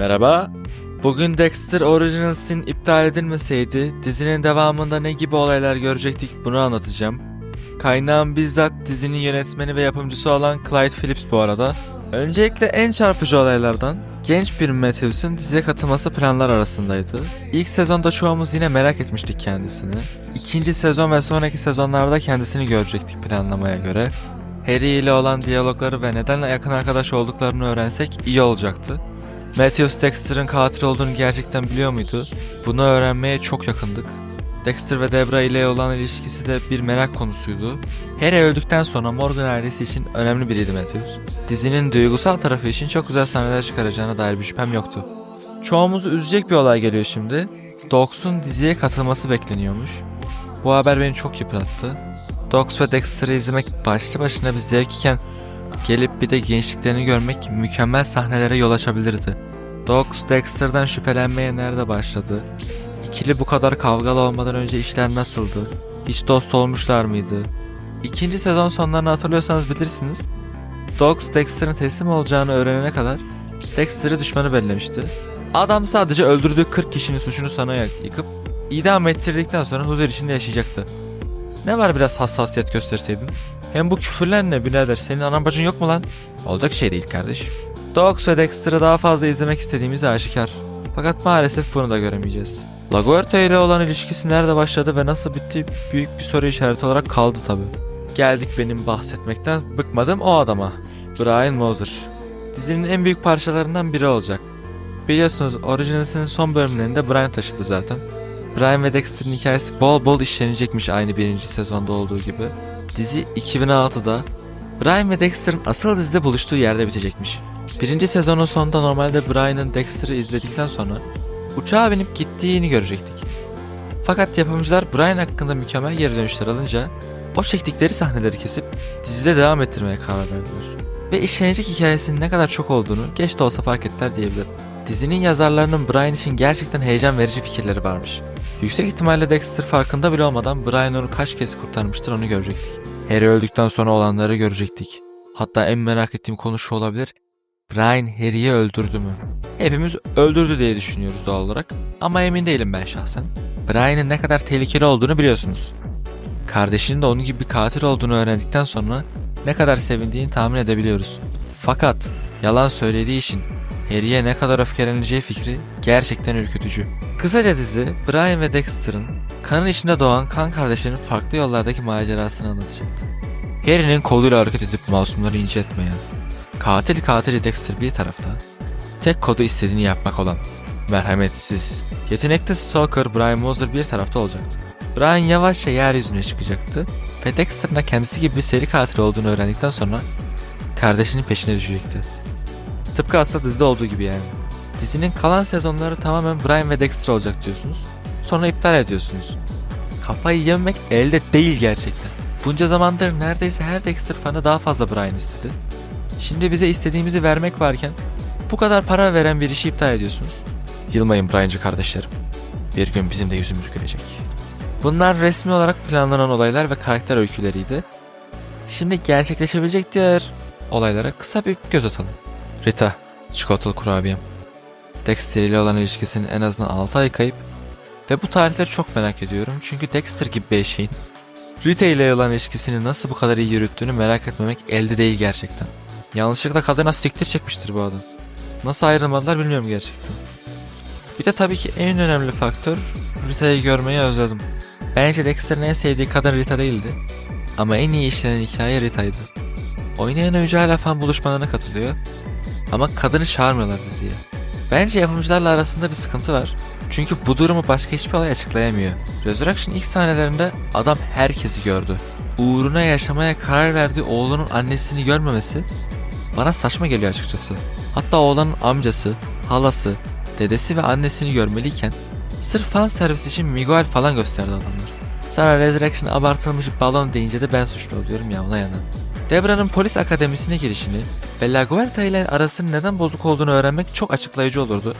Merhaba. Bugün Dexter Originals'in iptal edilmeseydi dizinin devamında ne gibi olaylar görecektik bunu anlatacağım. Kaynağım bizzat dizinin yönetmeni ve yapımcısı olan Clyde Phillips bu arada. Öncelikle en çarpıcı olaylardan genç bir Matthews'un diziye katılması planlar arasındaydı. İlk sezonda çoğumuz yine merak etmiştik kendisini. İkinci sezon ve sonraki sezonlarda kendisini görecektik planlamaya göre. Harry ile olan diyalogları ve neden yakın arkadaş olduklarını öğrensek iyi olacaktı. Matthews Dexter'ın katil olduğunu gerçekten biliyor muydu? Bunu öğrenmeye çok yakındık. Dexter ve Debra ile olan ilişkisi de bir merak konusuydu. Harry öldükten sonra Morgan ailesi için önemli biriydi Matthews. Dizinin duygusal tarafı için çok güzel sahneler çıkaracağına dair bir şüphem yoktu. Çoğumuzu üzecek bir olay geliyor şimdi. Dogs'un diziye katılması bekleniyormuş. Bu haber beni çok yıprattı. Dogs ve Dexter'ı izlemek başlı başına bir zevk iken gelip bir de gençliklerini görmek mükemmel sahnelere yol açabilirdi. Dogs Dexter'dan şüphelenmeye nerede başladı? İkili bu kadar kavgalı olmadan önce işler nasıldı? Hiç dost olmuşlar mıydı? İkinci sezon sonlarını hatırlıyorsanız bilirsiniz. Dogs Dexter'ın teslim olacağını öğrenene kadar Dexter'ı düşmanı bellemişti. Adam sadece öldürdüğü 40 kişinin suçunu sana yıkıp idam ettirdikten sonra huzur içinde yaşayacaktı. Ne var biraz hassasiyet gösterseydin? Hem bu küfürler ne birader senin anan bacın yok mu lan? Olacak şey değil kardeş. Dogs ve Dexter'ı daha fazla izlemek istediğimiz aşikar. Fakat maalesef bunu da göremeyeceğiz. LaGuerta ile olan ilişkisi nerede başladı ve nasıl bitti büyük bir soru işareti olarak kaldı tabi. Geldik benim bahsetmekten bıkmadım o adama. Brian Moser. Dizinin en büyük parçalarından biri olacak. Biliyorsunuz Originals'ın son bölümlerinde Brian taşıdı zaten. Brian ve Dexter'ın hikayesi bol bol işlenecekmiş aynı birinci sezonda olduğu gibi. Dizi 2006'da Brian ve Dexter'ın asıl dizide buluştuğu yerde bitecekmiş. Birinci sezonun sonunda normalde Brian'ın Dexter'ı izledikten sonra uçağa binip gittiğini görecektik. Fakat yapımcılar Brian hakkında mükemmel geri dönüşler alınca o çektikleri sahneleri kesip dizide devam ettirmeye karar verdiler. Ve işlenecek hikayesinin ne kadar çok olduğunu geç de olsa fark ettiler diyebilirim. Dizinin yazarlarının Brian için gerçekten heyecan verici fikirleri varmış. Yüksek ihtimalle Dexter farkında bile olmadan Brian onu kaç kez kurtarmıştır onu görecektik. Harry öldükten sonra olanları görecektik. Hatta en merak ettiğim konu şu olabilir. Brian Harry'i öldürdü mü? Hepimiz öldürdü diye düşünüyoruz doğal olarak. Ama emin değilim ben şahsen. Brian'ın ne kadar tehlikeli olduğunu biliyorsunuz. Kardeşinin de onun gibi bir katil olduğunu öğrendikten sonra ne kadar sevindiğini tahmin edebiliyoruz. Fakat yalan söylediği için Harry'e ne kadar öfkeleneceği fikri gerçekten ürkütücü. Kısaca dizi Brian ve Dexter'ın kanın içinde doğan kan kardeşlerin farklı yollardaki macerasını anlatacaktı. Harry'nin koluyla hareket edip masumları incitmeyen, katil katili Dexter bir tarafta, tek kodu istediğini yapmak olan, merhametsiz, yetenekli stalker Brian Moser bir tarafta olacaktı. Brian yavaşça yeryüzüne çıkacaktı ve Dexter'ın da kendisi gibi bir seri katil olduğunu öğrendikten sonra kardeşinin peşine düşecekti. Tıpkı aslında dizide olduğu gibi yani. Dizinin kalan sezonları tamamen Brian ve Dexter olacak diyorsunuz. Sonra iptal ediyorsunuz. Kafayı yemek elde değil gerçekten. Bunca zamandır neredeyse her Dexter fanı daha fazla Brian istedi. Şimdi bize istediğimizi vermek varken bu kadar para veren bir işi iptal ediyorsunuz. Yılmayın Brian'cı kardeşlerim. Bir gün bizim de yüzümüz gülecek. Bunlar resmi olarak planlanan olaylar ve karakter öyküleriydi. Şimdi gerçekleşebilecek diğer olaylara kısa bir göz atalım. Rita, çikolatalı kurabiyem. Dexter ile olan ilişkisinin en azından 6 ay kayıp ve bu tarihleri çok merak ediyorum çünkü Dexter gibi bir eşeğin Rita ile olan ilişkisini nasıl bu kadar iyi yürüttüğünü merak etmemek elde değil gerçekten. Yanlışlıkla kadına siktir çekmiştir bu adam. Nasıl ayrılmadılar bilmiyorum gerçekten. Bir de tabii ki en önemli faktör Rita'yı görmeyi özledim. Bence Dexter'ın en sevdiği kadın Rita değildi. Ama en iyi işlenen hikaye Rita'ydı. Oynayan oyuncu hala fan buluşmalarına katılıyor. Ama kadını çağırmıyorlar diziye. Bence yapımcılarla arasında bir sıkıntı var. Çünkü bu durumu başka hiçbir olay açıklayamıyor. Resurrection ilk sahnelerinde adam herkesi gördü. Uğruna yaşamaya karar verdiği oğlunun annesini görmemesi bana saçma geliyor açıkçası. Hatta oğlanın amcası, halası, dedesi ve annesini görmeliyken sırf fan servis için Miguel falan gösterdi adamlar. Sonra Resurrection abartılmış balon deyince de ben suçlu oluyorum ya ona yana. Debra'nın polis akademisine girişini ve La Guerta ile arasının neden bozuk olduğunu öğrenmek çok açıklayıcı olurdu.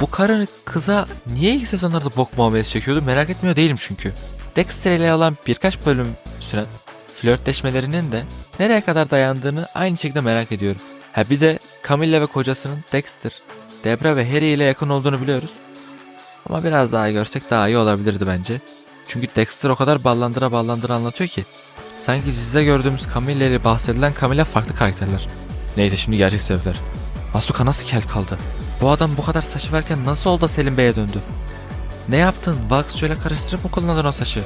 Bu karı kıza niye ilk sezonlarda bok muamelesi çekiyordu merak etmiyor değilim çünkü. Dexter ile olan birkaç bölüm süren flörtleşmelerinin de nereye kadar dayandığını aynı şekilde merak ediyorum. Ha bir de Camilla ve kocasının Dexter Debra ve Harry ile yakın olduğunu biliyoruz. Ama biraz daha görsek daha iyi olabilirdi bence. Çünkü Dexter o kadar ballandıra ballandıra anlatıyor ki. Sanki dizide gördüğümüz Camilla ile bahsedilen Camilla farklı karakterler. Neyse şimdi gerçek sebepler. Asuka nasıl kel kaldı? Bu adam bu kadar saçı varken nasıl oldu Selim Bey'e döndü? Ne yaptın? Wax şöyle karıştırıp mı kullandın o saçı?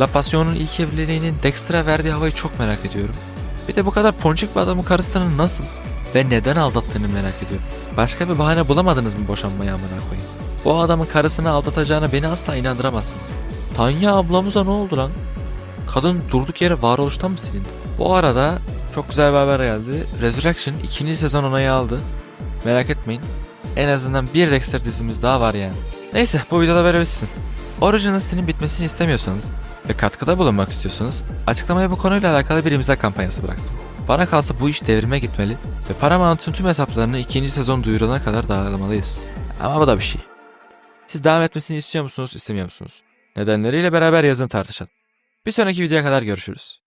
La Passion'un ilk evliliğinin Dexter'a verdiği havayı çok merak ediyorum. Bir de bu kadar ponçik bir adamı karısını nasıl ve neden aldattığını merak ediyorum. Başka bir bahane bulamadınız mı boşanmaya amına koyayım? Bu adamın karısını aldatacağına beni asla inandıramazsınız. Tanya ablamıza ne oldu lan? Kadın durduk yere varoluştan mı silindi? Bu arada çok güzel bir haber geldi. Resurrection ikinci sezon onayı aldı. Merak etmeyin. En azından bir Dexter dizimiz daha var yani. Neyse bu videoda böyle bitsin. Original Sin'in bitmesini istemiyorsanız ve katkıda bulunmak istiyorsanız açıklamaya bu konuyla alakalı bir imza kampanyası bıraktım. Bana kalsa bu iş devrime gitmeli ve Paramount'un tüm hesaplarını ikinci sezon duyurana kadar dağılamalıyız. Ama bu da bir şey. Siz devam etmesini istiyor musunuz, istemiyor musunuz? Nedenleriyle beraber yazın tartışalım. Bir sonraki videoya kadar görüşürüz.